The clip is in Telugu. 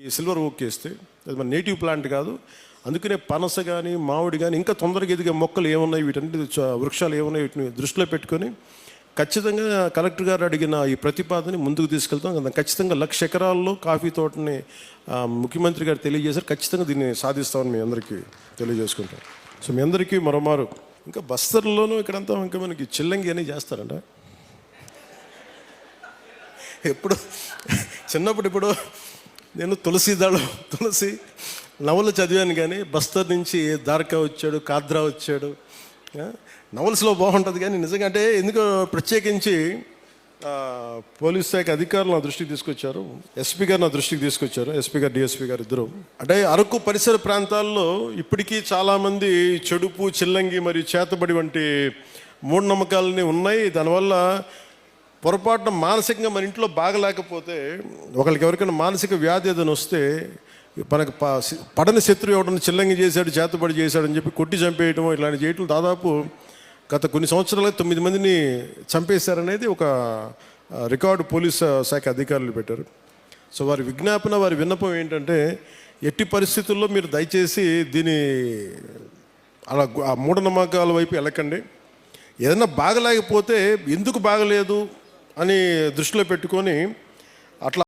ఈ సిల్వర్ ఓక్ వేస్తే అది మన నేటివ్ ప్లాంట్ కాదు. అందుకనే పనస కానీ మామిడి కానీ ఇంకా తొందరగా ఎదిగే మొక్కలు ఏమున్నాయి? వీటన్నిటి వృక్షాలు ఏమున్నాయి? వీటిని దృష్టిలో పెట్టుకొని ఖచ్చితంగా కలెక్టర్ గారు అడిగిన ఈ ప్రతిపాదన ముందుకు తీసుకెళ్తాం. ఖచ్చితంగా లక్ష ఎకరాల్లో కాఫీ తోటని ముఖ్యమంత్రి గారు తెలియజేశారు. ఖచ్చితంగా దీన్ని సాధిస్తామని మీ అందరికీ తెలియజేసుకుంటాం. సో మీ అందరికీ మరోమారు ఇంకా బస్తర్లోనూ ఇక్కడంతా ఇంకా మనకి చిల్లంగి అని చేస్తారంట. ఎప్పుడు చిన్నప్పుడు ఇప్పుడు నేను తులసి దళం తులసి నవలు చదివాను కానీ బస్తర్ నుంచి దార్కా వచ్చాడు కాద్రా వచ్చాడు. నవల్స్లో బాగుంటుంది కానీ నిజంగా అంటే ఎందుకో ప్రత్యేకించి పోలీస్ శాఖ అధికారులు నా దృష్టికి తీసుకొచ్చారు. ఎస్పీ గారు నా దృష్టికి తీసుకొచ్చారు. ఎస్పీ గారు డిఎస్పీ గారు ఇద్దరు. అంటే అరకు పరిసర ప్రాంతాల్లో ఇప్పటికీ చాలామంది చెడుపు చిల్లంగి మరియు చేతబడి వంటి మూఢనమ్మకాలని ఉన్నాయి. దానివల్ల పొరపాటున మానసికంగా మన ఇంట్లో బాగలేకపోతే ఒకరికి ఎవరికైనా మానసిక వ్యాధి ఏదైనా వస్తే మనకు పడని శత్రువు ఎవడని చిల్లంగి చేశాడు చేతబడి చేశాడు అని చెప్పి కొట్టి చంపేయటం ఇలాంటి చేయటం దాదాపు గత కొన్ని సంవత్సరాలుగా తొమ్మిది మందిని చంపేశారనేది ఒక రికార్డు పోలీస్ శాఖ అధికారులు పెట్టారు. సో వారి విజ్ఞాపన వారి విన్నపం ఏంటంటే ఎట్టి పరిస్థితుల్లో మీరు దయచేసి దీని అలా ఆ మూఢనమ్మకాల వైపు వెళ్ళకండి ఏదైనా బాగలేకపోతే ఎందుకు బాగలేదు? అని దృష్టిలో పెట్టుకొని అట్లా